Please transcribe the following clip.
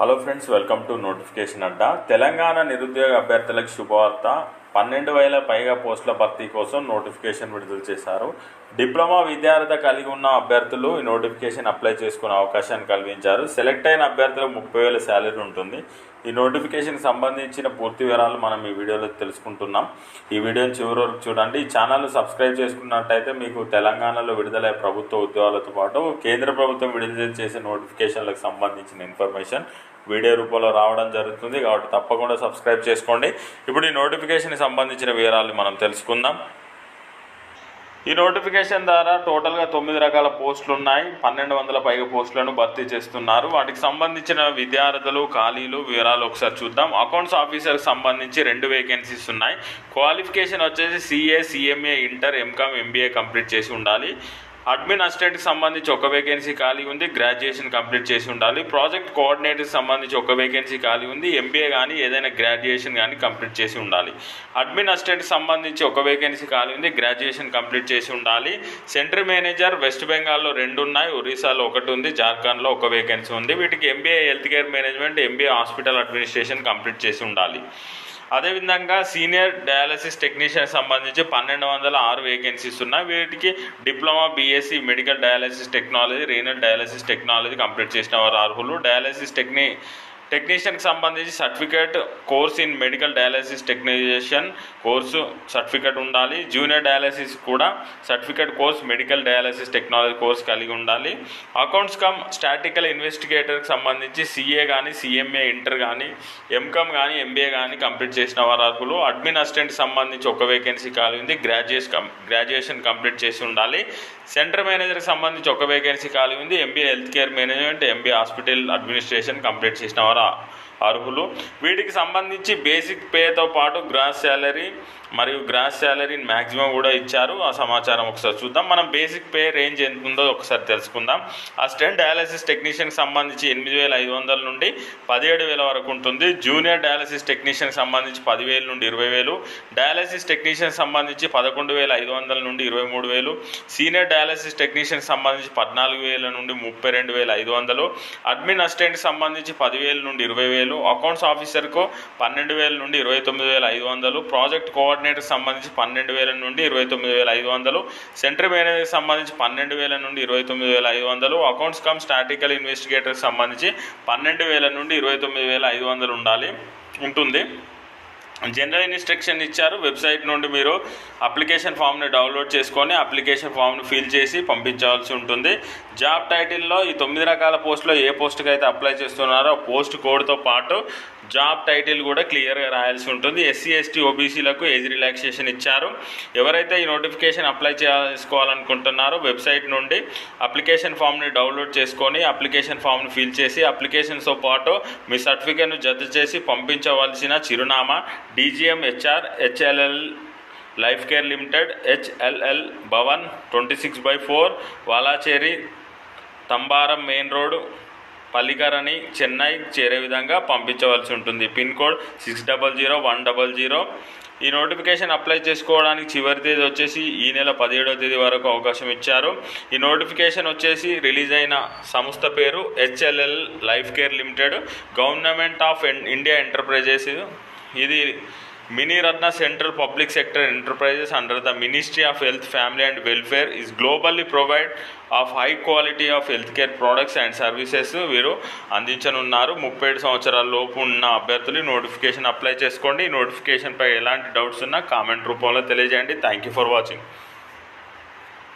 Hello friends welcome to notification Adda. Telangana నిరుద్యోగ అభ్యర్థులకు శుభవార్త. పన్నెండు వేల పైగా పోస్టుల భర్తీ కోసం నోటిఫికేషన్ విడుదల చేశారు. డిప్లొమా విద్యార్థి కలిగి ఉన్న అభ్యర్థులు ఈ నోటిఫికేషన్ అప్లై చేసుకునే అవకాశాన్ని కల్పించారు సెలెక్ట్ అయిన అభ్యర్థులకు ముప్పై వేల శాలరీ ఉంటుంది. ఈ నోటిఫికేషన్కి సంబంధించిన పూర్తి వివరాలు మనం ఈ వీడియోలో తెలుసుకుంటున్నాం. ఈ వీడియోని చివరి వరకు చూడండి. ఈ ఛానల్ సబ్స్క్రైబ్ చేసుకున్నట్టయితే మీకు తెలంగాణలో విడుదలయ్యే ప్రభుత్వ ఉద్యోగాలతో పాటు కేంద్ర ప్రభుత్వం విడుదల చేసే నోటిఫికేషన్లకు సంబంధించిన ఇన్ఫర్మేషన్ వీడియో రూపంలో రావడం జరుగుతుంది. కాబట్టి తప్పకుండా సబ్స్క్రైబ్ చేసుకోండి. ఇప్పుడు ఈ నోటిఫికేషన్కి సంబంధించిన వివరాలు మనం తెలుసుకుందాం. ఈ నోటిఫికేషన్ ద్వారా టోటల్గా తొమ్మిది రకాల పోస్టులు ఉన్నాయి. పన్నెండు వందల పైగా పోస్టులను భర్తీ చేస్తున్నారు. వాటికి సంబంధించిన విద్యార్థులు ఖాళీలు వివరాలు ఒకసారి చూద్దాం. అకౌంట్స్ ఆఫీసర్కి సంబంధించి రెండు వేకెన్సీస్ ఉన్నాయి. క్వాలిఫికేషన్ వచ్చేసి CA CMA inter MCom MBA complete చేసి ఉండాలి. అడ్మిన్ అసిస్టెంట్కి సంబంధించి ఒక వేకెన్సీ ఖాళీ ఉంది గ్రాడ్యుయేషన్ కంప్లీట్ చేసి ఉండాలి. ప్రాజెక్ట్ కోఆర్డినేటర్కి సంబంధించి ఒక వేకెన్సీ ఖాళీ ఉంది ఎంబీఏ కానీ ఏదైనా గ్రాడ్యుయేషన్ కానీ కంప్లీట్ చేసి ఉండాలి. అడ్మిన్ అసిస్టెంట్కి సంబంధించి ఒక వేకెన్సీ ఖాళీ ఉంది గ్రాడ్యుయేషన్ కంప్లీట్ చేసి ఉండాలి. సెంటర్ మేనేజర్ వెస్ట్ బెంగాల్లో రెండు ఉన్నాయి ఒరిస్సాలో ఒకటి ఉంది జార్ఖండ్లో ఒక వేకెన్సీ ఉంది. వీటికి MBA health care management MBA hospital administration complete చేసి ఉండాలి. అదేవిధంగా సీనియర్ డయాలసిస్ టెక్నీషియన్ సంబంధించి పన్నెండు వందల ఆరు వేకెన్సీస్ ఉన్నాయి. వీటికి diploma BSc medical dialysis technology renal dialysis technology complete చేసిన వారు అర్హులు. డయాలసిస్ టెక్నీ టెక్నీషియన్కి సంబంధించి certificate course in medical dialysis technician course certificate ఉండాలి. జూనియర్ డయాలసిస్ కూడా certificate course medical dialysis technology course కలిగి ఉండాలి. అకౌంట్స్ కమ్ స్టాటికల్ ఇన్వెస్టిగేటర్కి సంబంధించి సిఏ కానీ సిఎంఏ ఇంటర్ కానీ ఎంకమ్ కానీ ఎంబీఏ కానీ కంప్లీట్ చేసిన వారు అర్హులు అడ్మిన్ అసిస్టెంట్ సంబంధించి ఒక వేకెన్సీ ఖాళీ ఉంది. గ్రాడ్యుయేషన్ గ్రాడ్యుయేషన్ కంప్లీట్ చేసి ఉండాలి. సెంటర్ మేనేజర్కి సంబంధించి ఒక వేకెన్సీ ఖాళీ ఉంది. MBA health care management MBA hospital administration complete చేసిన వారు ら అర్హులు. వీటికి సంబంధించి బేసిక్ పేతో పాటు గ్రాస్ శాలరీ మరియు గ్రాస్ శాలరీ మ్యాక్సిమం కూడా ఇచ్చారు. ఆ సమాచారం ఒకసారి చూద్దాం. మనం బేసిక్ పే రేంజ్ ఎంత ఉందో ఒకసారి తెలుసుకుందాం. అసిస్టెంట్ డయాలసిస్ టెక్నీషియన్కి సంబంధించి ఎనిమిది వేల ఐదు వందల నుండి పదిహేడు వేల వరకు ఉంటుంది. జూనియర్ డయాలసిస్ టెక్నీషియన్కి సంబంధించి పదివేల నుండి ఇరవై వేలు. డయాలసిస్ టెక్నీషియన్ సంబంధించి పదకొండు వేల ఐదు వందల నుండి ఇరవై మూడు వేలు. సీనియర్ డయాలసిస్ టెక్నీషియన్కి సంబంధించి పద్నాలుగు వేల నుండి ముప్పై రెండు వేల ఐదు వందలు. అడ్మిన్ అసిస్టెంట్కి సంబంధించి పదివేల నుండి ఇరవై వేలు. అకౌంట్స్ ఆఫీసర్కు పన్నెండు వేల నుండి ఇరవై తొమ్మిది వేల ఐదు వందలు ప్రాజెక్ట్ కోఆర్డినేటర్కి సంబంధించి పన్నెండు వేల నుండి ఇరవై తొమ్మిది వేల ఐదు వందలు సెంటర్ మేనేజర్కి సంబంధించి పన్నెండు వేల నుండి ఇరవై తొమ్మిది వేల ఐదు వందలు అకౌంట్స్ కమ్ స్టాటికల్ ఇన్వెస్టిగేటర్కి సంబంధించి పన్నెండు వేల నుండి ఇరవై తొమ్మిది వేల ఐదు వందలు ఉండాలి ఉంటుంది. జనరల్ ఇన్స్ట్రక్షన్ ఇచ్చారు. వెబ్సైట్ నుండి మీరు అప్లికేషన్ ఫామ్ని డౌన్లోడ్ చేసుకొని అప్లికేషన్ ఫామ్ని ఫిల్ చేసి పంపించవలసి ఉంటుంది. జాబ్ టైటిల్లో ఈ తొమ్మిది రకాల పోస్టులో ఏ పోస్ట్కి అయితే అప్లై చేస్తున్నారో పోస్ట్ కోడ్తో పాటు జాబ్ టైటిల్ కూడా క్లియర్గా రాయాల్సి ఉంటుంది. ఎస్సీ ఎస్టీ ఓబీసీలకు ఏజ్ రిలాక్సేషన్ ఇచ్చారు. ఎవరైతే ఈ నోటిఫికేషన్ అప్లై చేసుకోవాలనుకుంటున్నారో వెబ్సైట్ నుండి అప్లికేషన్ ఫామ్ని డౌన్లోడ్ చేసుకొని అప్లికేషన్ ఫామ్ని ఫిల్ చేసి అప్లికేషన్తో పాటు మీ సర్టిఫికేట్ను జత చేసి పంపించవలసిన చిరునామా DGM HR HLL life care limited HLL Bhavan twenty six by four Valacheri Tambaram main road Pallikaranai Chennai చేరే విధంగా పంపించవలసి ఉంటుంది. Pin code six double zero one double zero. ఈ నోటిఫికేషన్ అప్లై చేసుకోవడానికి చివరి తేదీ వచ్చేసి ఈ నెల పదిహేడవ తేదీ వరకు అవకాశం ఇచ్చారు. ఈ నోటిఫికేషన్ వచ్చేసి రిలీజ్ అయిన సంస్థ పేరు HLL life care limited. Government of India enterprises ఇది mini Ratna central public sector enterprises under the ministry of health family and welfare is globally provide of high quality of health care products and services వీరు అందించనున్నారు. ముప్పై ఏడు సంవత్సరాల లోపు ఉన్న అభ్యర్థులు notification apply చేసుకోండి. ఈ నోటిఫికేషన్పై ఎలాంటి డౌట్స్ ఉన్నా కామెంట్ రూపంలో తెలియజేయండి. Thank you for watching.